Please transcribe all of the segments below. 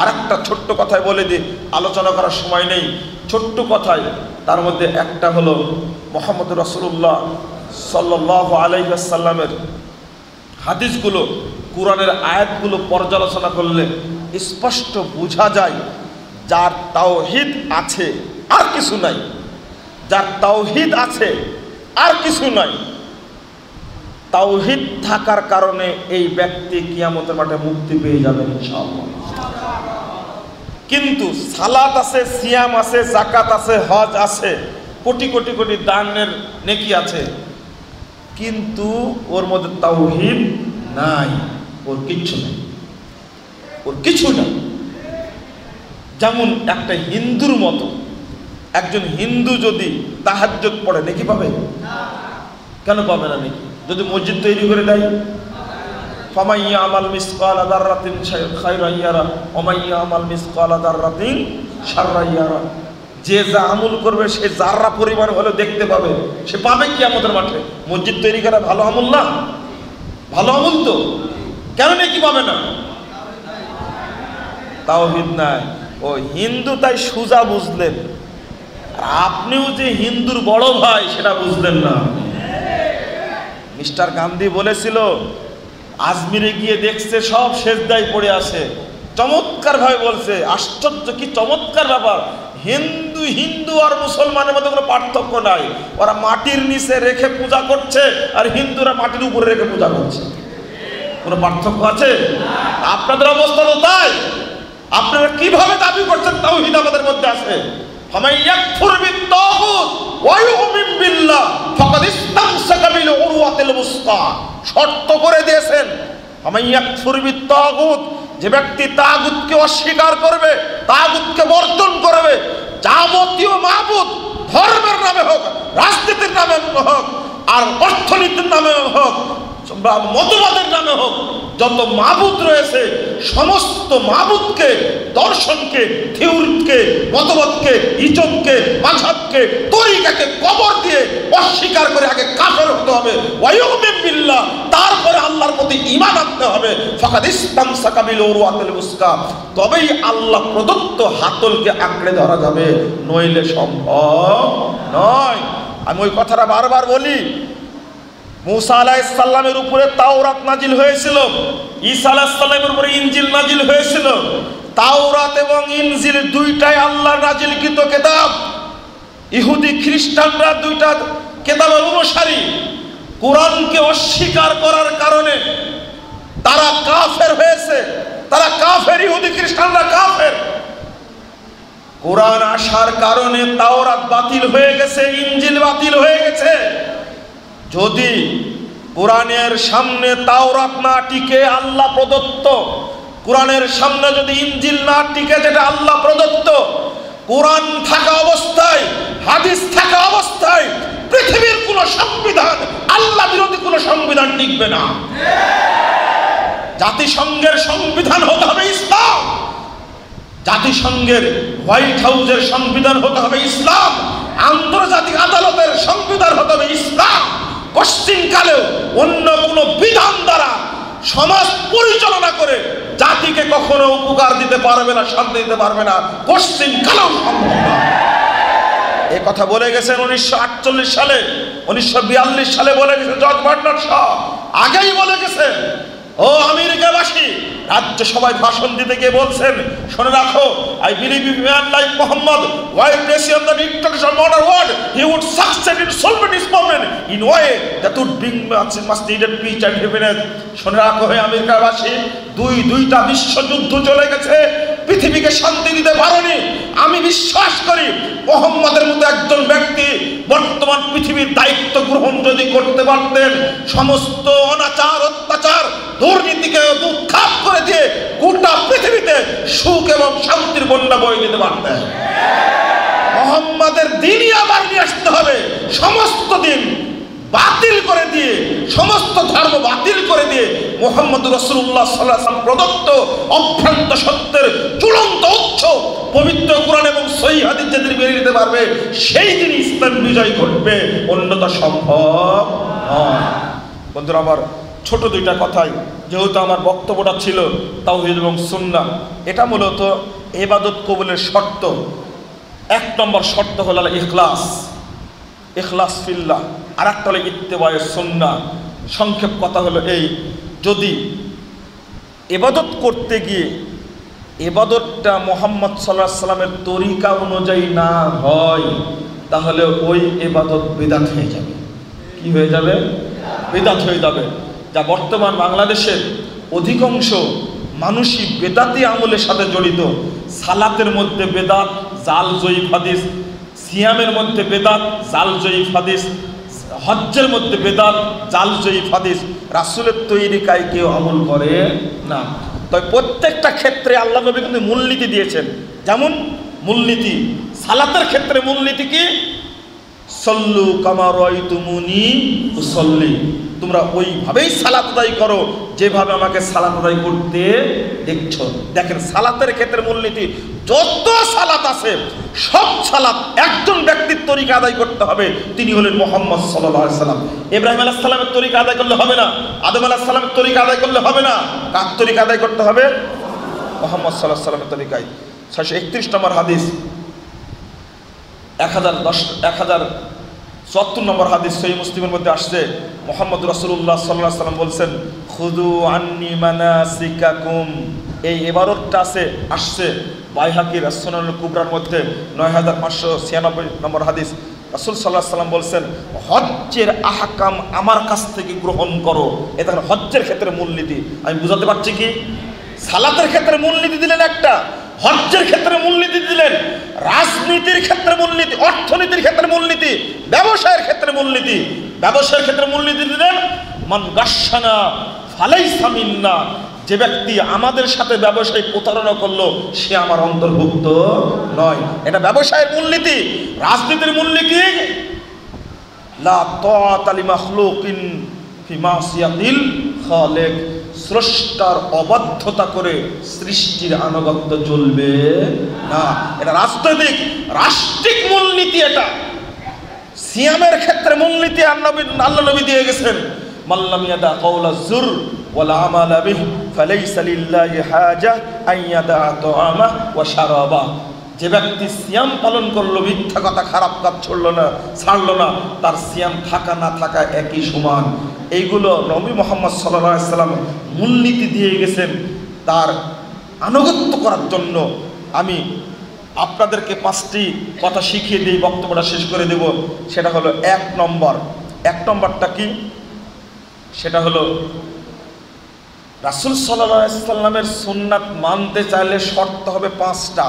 আর একটা ছোট্ট কথায় বলে দিই আলোচনা করার সময় নেই। ছোট্ট কথায় তার মধ্যে একটা হলো মোহাম্মদ রসুল্লাহ সাল্লাহ আলাইসাল্লামের হাদিসগুলো, কোরআনের আয়াতগুলো পর্যালোচনা করলে স্পষ্ট বোঝা যায়, যার তাওহিদ আছে, আর কিছু নাই। যার তাওহিদ আছে, আর কিছু নাই। তাওহিদ থাকার কারণে এই ব্যক্তি কিয়ামতের মাঠে মুক্তি পেয়ে যাবেন ইনশাআল্লাহ। কিন্তু সালাত আছে, সিয়াম আছে জাকাত আছে, হজ আছে, কোটি কোটি কোটি দানের নেকি আছে। কিন্তু ওর মধ্যে তাওহিদ নাই, ওর কিচ্ছু নেই। ওর কিছু নাই। যেমন একটা হিন্দুর মতো, একজন হিন্দু যদি তাহাজ্জত পড়ে, নাকি পাবে? কেন পাবে না নাকি? যদি মসজিদ তৈরি করে দেয় ফামাইয়া আমাল মিসকাল আদাররাতিন খায়রাইয়ারা ওমাইয়া আমাল মিসকাল আদাররাতিন শাররাইয়ারা যে যা আমল করবে, সে যাররা পরিমাণ হলে দেখতে পাবে। সে পাবে কি আমাদের মাঠে। মসজিদ তৈরি করা ভালো আমল না? ভালো আমল তো। কেন নাকি পাবে না? তাওহিদ নাই। ও হিন্দু তাই সুজা বুঝলেন। আপনিও যে হিন্দুর বড় ভাই, সেটা বুঝলেন না। মিস্টার গান্ধী বলেছিল আজমিরে গিয়ে দেখছে সব শেষদায় পড়ে আছে। চমৎকার ভাবে বলছে, আশ্চর্য কি চমৎকার ব্যাপার। হিন্দু হিন্দু আর মুসলমানের মধ্যে কোনো পার্থক্য নাই। ওরা মাটির নিচে রেখে পূজা করছে আর হিন্দুরা মাটির উপরে রেখে পূজা করছে। কোনো পার্থক্য আছে? আপনাদের অবস্থা তো তাই। আপনারা কীভাবে দাবি করছেন তাওহিদ আমাদের মধ্যে আছে? বিল্লাহ, ফাকাদ ইসতামসাকা বিল উরওয়াতিল শর্ত করে দিয়েছেন। বিত-তাগুত, যে ব্যক্তি তাগুতকে অস্বীকার করবে, তাগুতকে বর্জন করবে, যাবতীয় মাবুদ ধর্মের নামে হোক, রাজনীতির নামে হোক, আর অর্থনীতির নামে হোক বা মতবাদের নামে হোক, যত মাবুদ রয়েছে, সমস্ত মাবুদকে, দর্শনকে, থিউরিকে, মতবাদকে ইজমকে মাঝাবকে, তরিকাকে কবর দিয়ে অস্বীকার করে আগে কাফের হতে হবে। বিল্লাহ তারপরে আল্লাহর প্রতি ঈমান আনতে হবে। তবেই আল্লাহ প্রদত্ত হাতলকে আঁকড়ে ধরা যাবে, নইলে সম্ভব নয়। আমি ওই কথাটা বারবার বলি, মুসা আলাইসাল্লামের উপরে তাওরাত নাজিল হয়েছিল, ঈসা আলাইসাল্লামের উপরে ইনজিল নাজিল হয়েছিল। তাওরাত এবং ইনজিল দুইটাই আল্লাহর নাজিলকৃত কেতাব। ইহুদি খ্রিস্টানরা দুইটা কেতাবের অনুসারী। কোরআনকে অস্বীকার করার কারণে তারা কাফের হয়েছে, তারা কাফের, ইহুদি খ্রিস্টানরা কাফের। কোরআন আসার কারণে তাওরাত বাতিল হয়ে গেছে, ইনজিল বাতিল হয়ে গেছে। যদি কোরআনের সামনে তাওরাত না টিকে, আল্লাহ প্রদত্ত। কোরআনের সামনে যদি ইনজিল না টিকে, যেটা আল্লাহ প্রদত্ত। কোরআন থাকা অবস্থায়, হাদিস থাকা অবস্থায় পৃথিবীর কোন সংবিধান, আল্লাহ বিরোধী কোন সংবিধান টিকবে না। জাতিসংঘের সংবিধান হতে হবে ইসলাম। জাতিসংঘের হোয়াইট হাউসের সংবিধান হতে হবে ইসলাম। আন্তর্জাতিক আদালতের সংবিধান হতে হবে ইসলাম। পশ্চিমকালেও অন্য কোনো বিধান দ্বারা সমাজ পরিচালনা করে জাতিকে কখনো উপকার দিতে পারবে না শান্তি দিতে পারবে না। পশ্চিমকালেও সম্ভব না এ কথা বলে গেছেন উনিশশো আটচল্লিশ সালে, উনিশশো বিয়াল্লিশ সালে বলে গেছেন জর্জ বার্নার শাহ। আগেই বলে গেছেন, ও আমেরিকাবাসী রাজ্য সভায় ভাষণ দিতে গিয়ে বলছেন, শুনে রাখো I believe man like Muhammad why preside on the international modern world he would succeed in solving his problem in way that would bring much needed peace and happiness শুনে রাখো হে আমেরিকাবাসী, দুই, দুইটা বিশ্বযুদ্ধ চলে গেছে পৃথিবীকে শান্তি দিতে পারেনি। আমি বিশ্বাস করি মোহাম্মদের মতো একজন ব্যক্তি বর্তমান পৃথিবীর দায়িত্ব গ্রহণ যদি করতে পারতেন, সমস্ত অনাচার, অত্যাচার, দুর্নীতিকে উৎখাত করে দিয়ে গোটা পৃথিবীতে সুখ এবং শান্তির বন্যা বয়ে দিতে পারতেন। মোহাম্মদের দিনই আবার নিয়ে আসতে হবে। সমস্ত দিন বাতিল করে দিয়ে, সমস্ত ধর্ম বাতিল করে দিয়ে মোহাম্মদ রসুল্লাহ সাল্লাম প্রদত্ত অভ্রান্ত সত্যের চূড়ান্ত উৎস পবিত্র কোরআন এবং সহি হাদিস যেদিন বেরিয়ে দিতে পারবে, সেই দিন ইসলাম বিজয় ঘটবে। অন্যতা সম্ভব বন্ধুরা, আমার ছোট দুইটা কথাই। যেহেতু আমার বক্তব্যটা ছিল তাওহিদ এবং সুন্না এটা মূলত এবাদত কবুলের শর্ত। এক নম্বর শর্ত হলো ইখলাস ইখলাস ফিল্লা আর একটা হলো ইত্তেবায় সুন্না সংক্ষেপ কথা হলো এই, যদি এবাদত করতে গিয়ে এবাদতটা মোহাম্মদ সাল্লাহ সাল্লামের তরিকা অনুযায়ী না হয়, তাহলে ওই এবাদত বেদাত হয়ে যাবে। কি হয়ে যাবে? বেদাত হয়ে যাবে। যা বর্তমান বাংলাদেশের অধিকাংশ মানুষই বেদাতি আমলের সাথে জড়িত। সালাতের মধ্যে বেদাত জাল জয়ীফ হাদিস, সিয়ামের মধ্যে বেদাত জাল জয়ীফ হাদিস হজ্জের মধ্যে বেদাত, জাল জয়ী হাদিস, রাসুলের তৈরি কায় কেউ আমল করে না। তবে প্রত্যেকটা ক্ষেত্রে আল্লাহ নবী কিন্তু মূলনীতি দিয়েছেন। যেমন মূলনীতি, সালাতের ক্ষেত্রে মূলনীতি কি? সল্লু কামারয় তুমুনি সল্লি তোমরা ওইভাবেই সালাত আদায় করো, যেভাবে আমাকে সালাত আদায় করতে দেখছ। দেখেন, সালাতের ক্ষেত্রে মূলনীতি, যত সালাত আছে, সব সালাত একজন ব্যক্তির তরিকা আদায় করতে হবে। তিনি হলেন মোহাম্মদ সাল্লাহ সাল্লাম। ইব্রাহিম আলাহ সাল্লামের তরিকা আদায় করলে হবে না। আদম আলাহ সাল্লামের তরিকা আদায় করলে হবে না। কার তরিকা আদায় করতে হবে? মোহাম্মদ সাল্লাহ সাল্লামের তরিকায়। ছয়শো একত্রিশ নম্বর হাদিস এক হাজার দশ, এক হাজার চুয়াত্তর নম্বর হাদিস সহি মুসলিমের মধ্যে আসছে। মোহাম্মদ রসুল্লাহ সাল্লাহ সাল্লাম বলছেন খুদু আন্নি মানা সিকাকুম এই এবারতটা আছে, আসছে বাইহাকির সোনাল কুবরার মধ্যে নয় হাজার পাঁচশো ছিয়ানব্বই নম্বর হাদিস। রসুল সাল্লাহ সাল্লাম বলছেন, হজ্জের আহাকাম আমার কাছ থেকে গ্রহণ করো। এটা হজ্জের ক্ষেত্রে মূলনীতি। আমি বুঝাতে পারছি কি? সালাতের ক্ষেত্রে মূলনীতি দিলেন একটা হজ্জের ক্ষেত্রে মূলনীতি দিলেন, রাজনীতির ক্ষেত্রে মূলনীতি, অর্থনীতির ক্ষেত্রে মূলনীতি, ব্যবসায়ের ক্ষেত্রে মূলনীতি। ব্যবসায়ের ক্ষেত্রে মূলনীতি দিলেন, মান গাসানা ফালাই সামিন্না যে ব্যক্তি আমাদের সাথে ব্যবসায় প্রতারণা করল, সে আমার অন্তর্ভুক্ত নয়। এটা ব্যবসায়ের মূলনীতি। রাজনীতির মূলনীতি লা তালি মাখলুকিন ফি মাসিয়াতিল খালেক। স্রষ্টার অবাধ্যতা করে সৃষ্টির আনুগত্য চলবে না। এটা রাজনৈতিক, রাষ্ট্রিক মূলনীতি এটা। সিয়ামের ক্ষেত্রে মূলনীতি আল্লাহ আল্লাহ নবী দিয়ে গেছেন। মাল্লাম ইয়াদা কওলা জুর ওয়াল আমাল বিহ, ফালাইসা লিল্লাহি হাজা আন ইয়াদা তুআমা ওয়া শারাবা। যে ব্যক্তি সিয়াম পালন করল, মিথ্যা কথা, খারাপ কাজ ছড়লো না, ছাড়লো না, তার সিয়াম থাকা না থাকা একই সমান। এইগুলো নবী মোহাম্মদ সাল্লাম মূলনীতি দিয়ে গেছেন তার আনুগত্য করার জন্য। আমি আপনাদেরকে পাঁচটি কথা শিখিয়ে দিয়ে বক্তব্যটা শেষ করে দেব। সেটা হলো এক নম্বর। এক নম্বরটা কি? সেটা হলো রাসুল সাল্লামের সুন্নাত মানতে চাইলে শর্ত হবে পাঁচটা।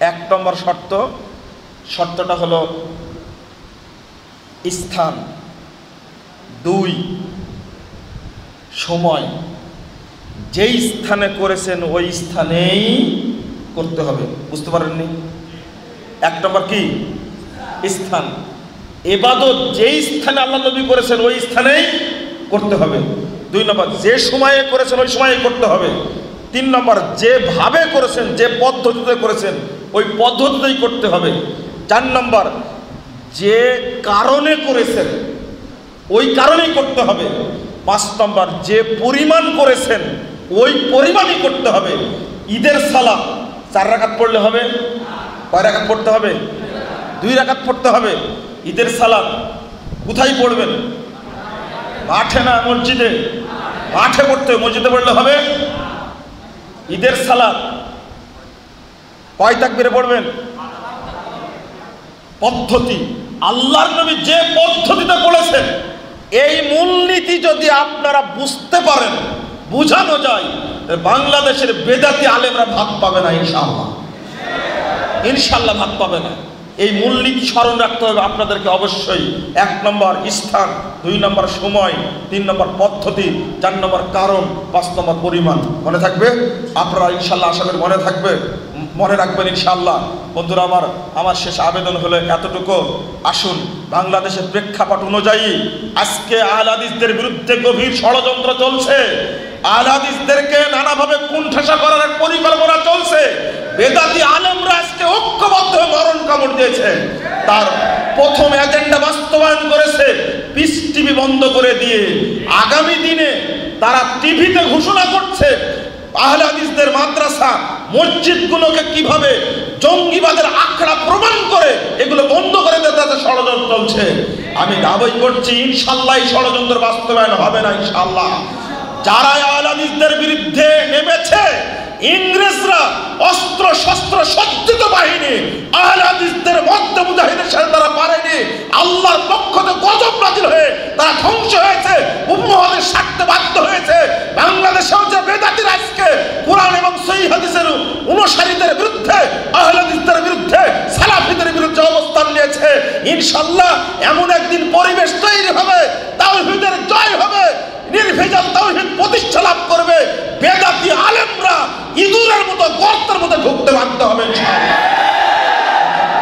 এক নম্বর শর্ত। শর্তটা হলো স্থান, দুই সময়। যেই স্থানে করেছেন, ওই স্থানেই করতে হবে। বুঝতে পারেননি? এক নম্বর কি? স্থান। এবাদত যেই স্থানে আল্লাহ নবী করেছেন, ওই স্থানেই করতে হবে। দুই নম্বর, যে সময়ে করেছেন, ওই সময়ে করতে হবে। তিন নম্বর, যেভাবে করেছেন, যে পদ্ধতিতে করেছেন ওই পদ্ধতিতেই করতে হবে। চার নম্বর, যে কারণে করেছেন, ওই কারণেই করতে হবে। পাঁচ নম্বর, যে পরিমাণ করেছেন, ওই পরিমাণই করতে হবে। ঈদের সালাম চার রাখাত পড়লে হবে, কয় রাখাত পড়তে হবে? দুই রাখাত পড়তে হবে। ঈদের সালাম কোথায় পড়বেন? মাঠে না মসজিদে? মাঠে পড়তে মসজিদে পড়লে হবে? ঈদের সালাদ কয় তাকবিরে পড়বেন? পদ্ধতি। আল্লাহর নবী যে পদ্ধতিতে বলেছেন এই মূলনীতি যদি আপনারা বুঝতে পারেন, বুঝানো যায় বাংলাদেশের বেদাতি আলেমরা ভাগ পাবে না, ইনশাআল্লাহ। ইনশাল্লাহ ভাগ পাবে না। এই মূলনীতি স্মরণ রাখতে হবে আপনাদেরকে অবশ্যই। এক নম্বর স্থান, দুই নম্বর সময়, তিন নম্বর পদ্ধতি, চার নম্বর কারণ, পাঁচ নম্বর পরিমাণ। মনে থাকবে? আপনারা ইনশাল্লাহ আশা করি মনে থাকবে। মনে রাখবেন ইনশাল্লাহ বন্ধুরা, আমার আমার শেষ আবেদন হলো এতটুকু। আসুন, বাংলাদেশের প্রেক্ষাপট অনুযায়ী আজকে আহলাদিসদের বিরুদ্ধে গভীর ষড়যন্ত্র চলছে। আহলাদিসদেরকে নানাভাবে কুণ্ঠাসা করার এক পরিকল্পনা চলছে। বেদাতি আলেমরা আজকে ঐক্যবদ্ধ হয়ে মরণ কামড় দিয়েছে। তার প্রথম এজেন্ডা বাস্তবায়ন করেছে। পিস টিভি বন্ধ করে দিয়ে আগামী দিনে তারা টিভিতে ঘোষণা করছে আহলে হাদিসদের মাদ্রাসা মসজিদগুলোকে কীভাবে জঙ্গিবাদের আখড়া প্রমাণ করে, এগুলো বন্ধ করে দিতে তাদের ষড়যন্ত্র চলছে। আমি দাবি করছি ইনশাল্লাহ ষড়যন্ত্র বাস্তবায়ন হবে না ইনশাল্লাহ যারা আহলে হাদিসদের বিরুদ্ধে নেমেছে, ইংরেজরা অস্ত্র, শস্ত্র, সজ্জিত বাহিনী আহলে হাদিসদের মধ্যে মুজাহিদের সাথে তারা পারেনি, আল্লাহর পক্ষ থেকে গজব নাজিল হয়ে তারা ধ্বংস হয়েছে ইনশাআল্লাহ এমন একদিন পরিবেশ তৈরি হবে, তাওহীদের জয় হবে, নির্ভেজাল তাওহীদ প্রতিষ্ঠা লাভ করবে, বেদাতি আলেমরা ইঁদুরের মতো গর্তের মতো ঢুকতে বাধ্য হবে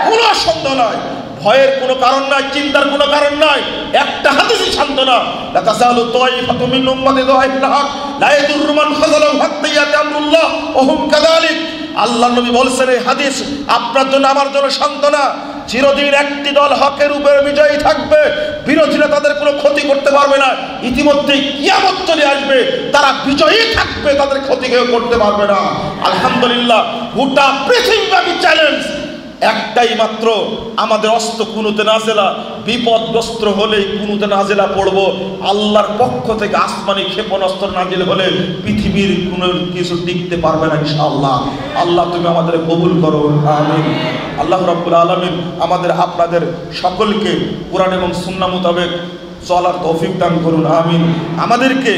কোনো সন্দেহ নয় ভয়ের কোনো কারণ নাই, চিন্তার কোনো কারণ নাই, একটা হাদিসই শান্ত না। লা তাসালু তাইফাতু মিন উম্মতি যাহিরুল হক, লা ইয়াদুররু মান খাযালাহু হাত্তা ইয়াতি আমরুল্লাহ ওয়া হুম কাযালিক। আল্লাহ নবী বলছেন, এই হাদিস আপনার জন্য, আমার জন্য সান্ত্বনা চিরদিন একটি দল হকের উপরে বিজয়ী থাকবে। বিরোধীরা তাদের কোনো ক্ষতি করতে পারবে না। ইতিমধ্যে কিয়ামত চলে আসবে। তারা বিজয়ী থাকবে, তাদের ক্ষতি কেউ করতে পারবে না। আলহামদুলিল্লাহ, গোটা পৃথিবীব্যাপী চ্যালেঞ্জ একটাই মাত্র, আমাদের অস্ত কুনুতে নাজেলা, বিপদগ্রস্ত হলেই কুনুতে নাজেলা পড়ব। আল্লাহর পক্ষ থেকে আসমানি ক্ষেপণাস্ত্র নাজিল হলে পৃথিবীর কোনো কিছু টিকতে পারবে না ইনশাআল্লাহ। আল্লাহ তুমি আমাদের কবুল করো, আমিন। আল্লাহ রাব্বুল আলামিন আমাদের আপনাদের সকলকে কোরআন এবং সুন্নাহ মোতাবেক চলার তৌফিক দান করুন, আমিন। আমাদেরকে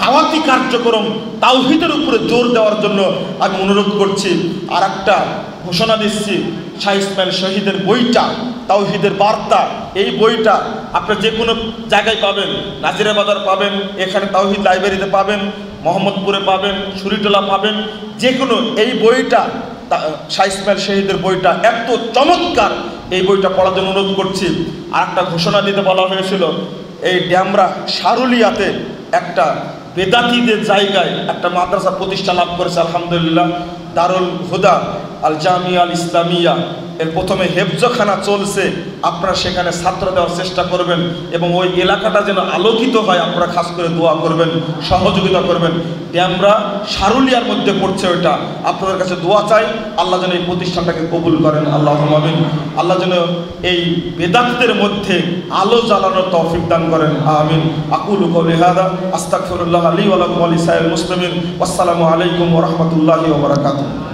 দাওয়াতি কার্যক্রম তাওহিদের উপরে জোর দেওয়ার জন্য আমি অনুরোধ করছি। আর একটা ঘোষণা দিচ্ছি শাহ ইসমাইল শহীদের বইটা, তাওহিদের বার্তা, এই বইটা আপনার যে কোনো জায়গায় পাবেন। নাজিরা বাজার পাবেন, এখানে তাওহিদ লাইব্রেরিতে পাবেন, মোহাম্মদপুরে পাবেন, সুরিটোলা পাবেন, যে কোনো এই বইটা শাহ ইসমাইল শহীদের বইটা, এত চমৎকার এই বইটা পড়ার জন্য অনুরোধ করছি। আর একটা ঘোষণা দিতে বলা হয়েছিল, এই ড্যামরা সারুলিয়াতে একটা বেদাতিদের জায়গায় একটা মাদ্রাসা প্রতিষ্ঠা লাভ করেছে, আলহামদুলিল্লাহ, দারুল হুদা। আল জামিয়া আল ইসলামিয়া এর প্রথমে হেফজখানা চলছে। আপনারা সেখানে ছাত্র দেওয়ার চেষ্টা করবেন এবং ওই এলাকাটা যেন আলোকিত হয়, আপনারা খাস করে দোয়া করবেন, সহযোগিতা করবেন। ড্যামরা সারুলিয়ার মধ্যে পড়ছে ওইটা। আপনাদের কাছে দোয়া চাই, আল্লাহ যেন এই প্রতিষ্ঠানটাকে কবুল করেন। আল্লাহ আমিন। আল্লাহ যেন এই বেদাতদের মধ্যে আলো জ্বালানোর তৌফিক দান করেন। আমিন। আকুল হাদা, আস্তাগফিরুল্লাহ আলী ওয়া লাকুম ওয়া লিসাইল মুসলিমিন। আসসালামু আলাইকুম ওয়া রাহমাতুল্লাহি ওয়া বারাকাতুহু।